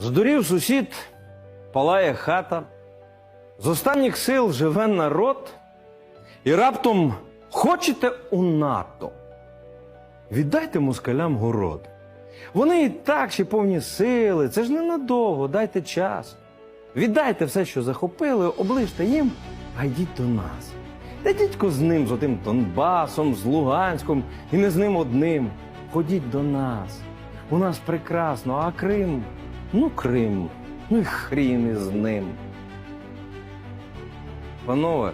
Здурів сусід, палає хата, з останніх сил живе народ, і раптом хочете у НАТО. Віддайте москалям город. Вони і так ще повні сили, це ж ненадовго, дайте час. Віддайте все, що захопили, оближте їм, а йдіть до нас. Та дідько з ним, з отим Донбасом, з Луганськом, і не з ним одним. Ходіть до нас. У нас прекрасно, а Крим, ну Крим, ну і хрін із ним. Панове,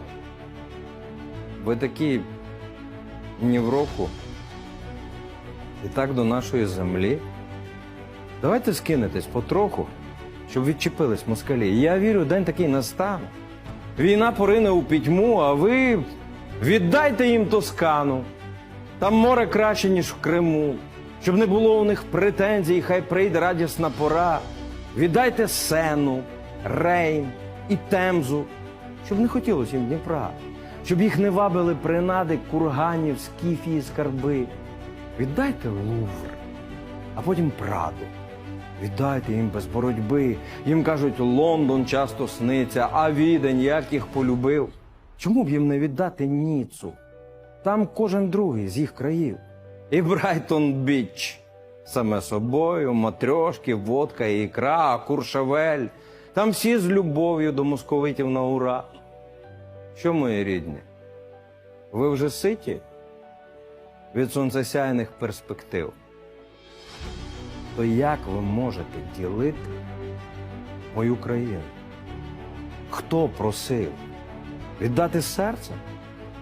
ви такі ні в року. І так до нашої землі. Давайте скинетесь потроху, щоб відчепились москалі. Я вірю, день такий настане. Війна порине у пітьму, а ви віддайте їм Тоскану. Там море краще, ніж в Криму. Щоб не було у них претензій, хай прийде радісна пора. Віддайте Сену, Рейн і Темзу, щоб не хотілося їм Дніпра, щоб їх не вабили принади курганів, скіфії, скарби. Віддайте Лувр, а потім Праду. Віддайте їм без боротьби. Їм кажуть, Лондон часто сниться, а відень як їх полюбив. Чому б їм не віддати Ніцу? Там кожен другий з їх країв. І Брайтон Біч. Саме собою, матрьошки, водка ікра, куршавель. Там всі з любов'ю до московитів на ура. Що, мої рідні? Ви вже ситі від сонцесяйних перспектив? То як ви можете ділити мою країну? Хто просив? Віддати серце,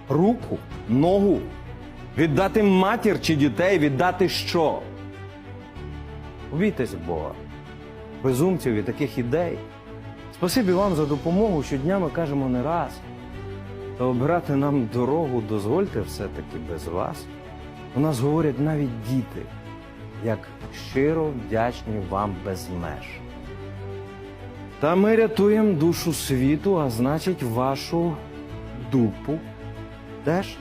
руку, ногу, віддати матір чи дітей, віддати що? Побійтесь Бога, безумців і таких ідей. Спасибі вам за допомогу. Щодня ми кажемо не раз. Та обирати нам дорогу дозвольте все-таки без вас. У нас говорять навіть діти, як щиро вдячні вам без меж. Та ми рятуємо душу світу, а значить, вашу дупу теж.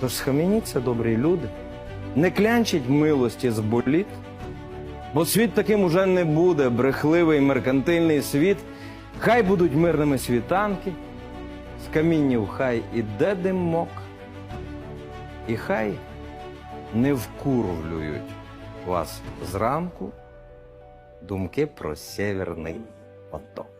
Тож схаменіться, добрі люди, не клянчіть милості з боліт, бо світ таким уже не буде, брехливий меркантильний світ. Хай будуть мирними світанки, з каміннів хай іде димок, і хай не вкурвлюють вас зранку думки про сєвєрний поток.